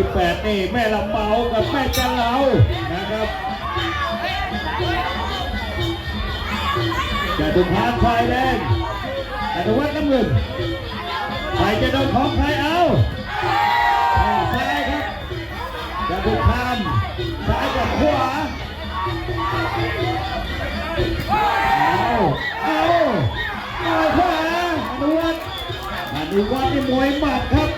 ที่แปดนี่แม่ลำเมากับแม่จันเหลานะครับจะถูกพานไฟแดงอนุวัฒน์น้ำเงินใครจะโดนของใครเอาแข้งซ้ายครับจะถูกพานซ้ายกับขวาเอาเอาเอาขวาอนุวัฒน์อนุวัฒน์นี่มวยหมัดครับ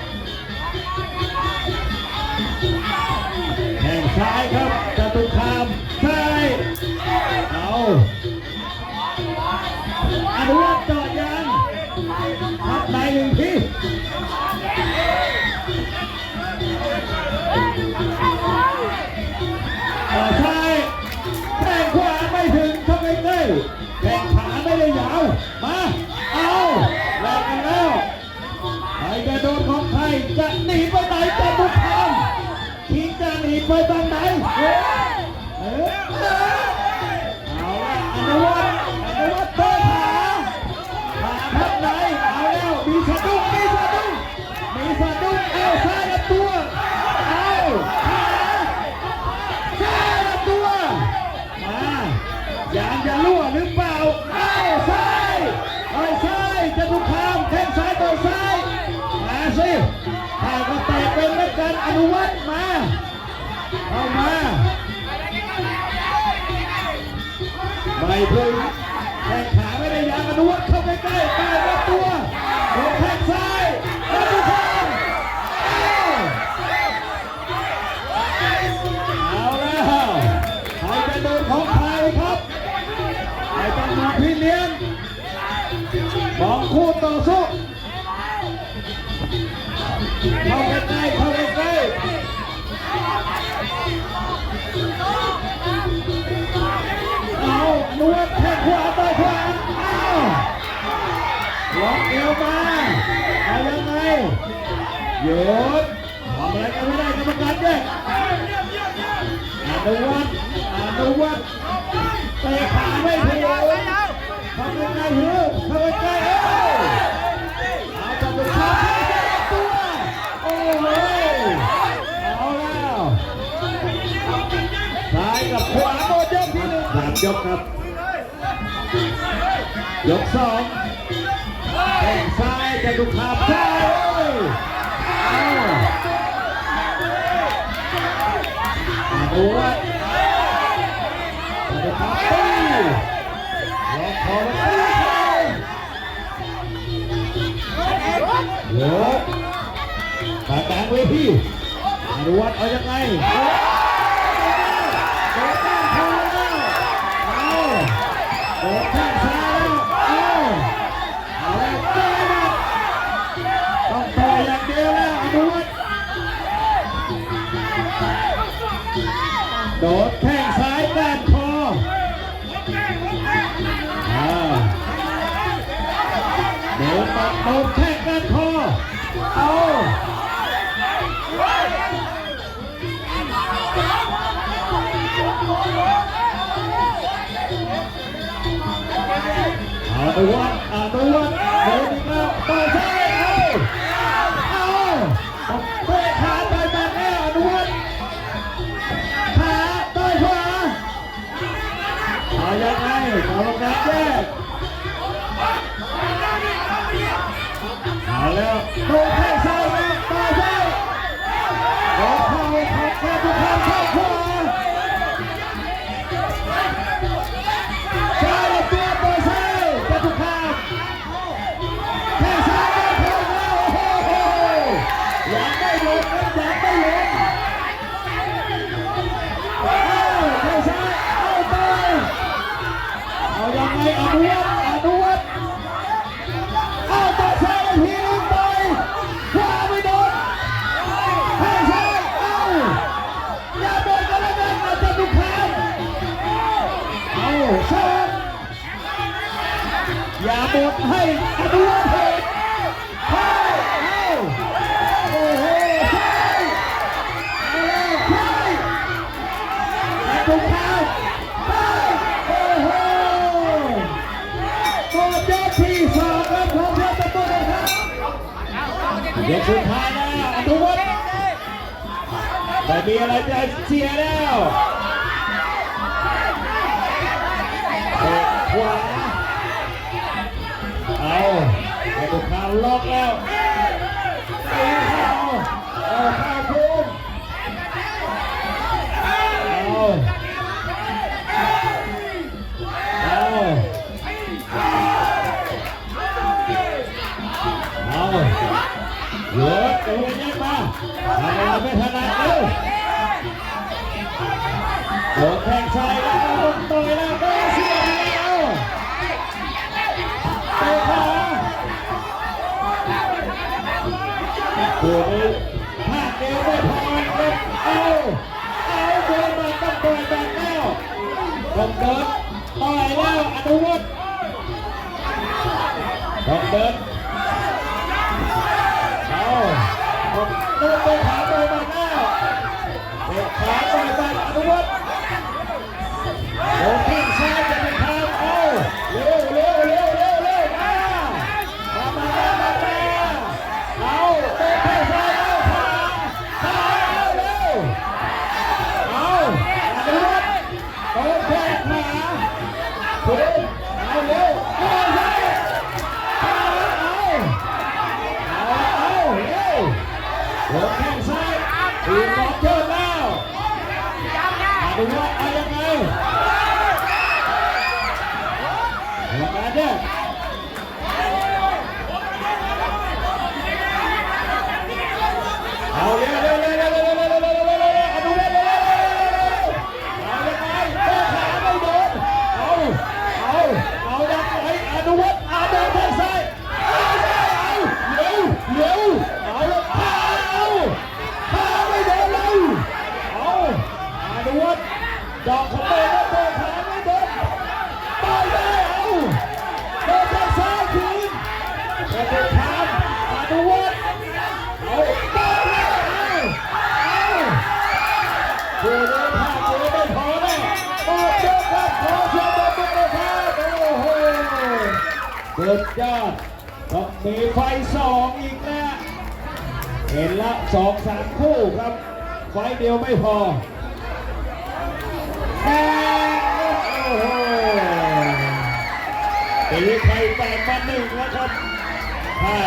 จะ่พึ่งแข้งขาไม่ได้ยางอนุวัฒน์เข้าใกล้ๆใต้รับตัวโดนแข้งซ้ายแล้วทุกคนเอาแล้วใครจะโดนของใครครับใครต้องมาพี่เลี้ยงมองคู่ต่อสู้เข้าใกล้ๆ เอวมาเอายังไงหยุดทำอะไรกันไม่ได้กรรมการแยกอนุวัฒน์อานุวัฒน์เตะขาไม่ถึงทำยังไงเหือเข้าไปใกล้เอ้ยเอาจับตัวขาตัวโอ้โหเอาแล้วซ้ายกับขวาหมดยกที่หนึ่งสามยกครับยกสอง ซ้ายจะถูกขับซ้ายเอ้ยเอาอาดูขาดตีล็อกคอมาตียกตากลางเวทีอาดูวัดเอายังไงโดนแข้าแล้วเอาโด โดนแข้งซ้ายก้านคออ่าโดนปัดโดนแข้งก้านคอ เอาอนุวัฒน์อนุวัฒน์โด แยกเอาแล้วโดนแข้งซ้ายแล้วต่อซ้ายโดนเข้าข้าแค่ทุกครั้งเข้าขวาซ้ายตัวตัวซ้ายจตุคามแข้งซ้ายได้พอแล้วโอ้โหยังไม่ลงครับยังไม่ลงเอาแข้งซ้ายเอาไปเอายังไงอ นุวัฒน์อนุวัฒน์เอาต่อช้ายอีกทีหนึงไปขวาไม่โดนให้ช้ายเอาอย่าโดนกันแล้วกันนะจตุคามเอาสองอย่าบดให้อนุวัฒน์ ยครับยกสุดท้ายแล้วอนุวัฒน์ไม่มีอะไรจะเสียแล้วเตะขวาเอาไอ้ตุกคานล็อกแล้ว โดนแทงซ้ายแล้วโดนต่อยแล้วก็เสียแล้วเตะขาตัวนี้พลาดเดียวไม่พอครับเอาเอาโดนมาต้องต่อยแบบแล้วต้องเดินต่อยแล้วอนุวัฒน์ต้องเดินเอา เป็นว่าอะไร สุดยอดต้องมีไฟสองอีกนะเห็นละสองสามคู่ครับ ไฟเดียวไม่พอแม่โอ้โหตีไข่แตกมาหนึ่งแล้วครับไข่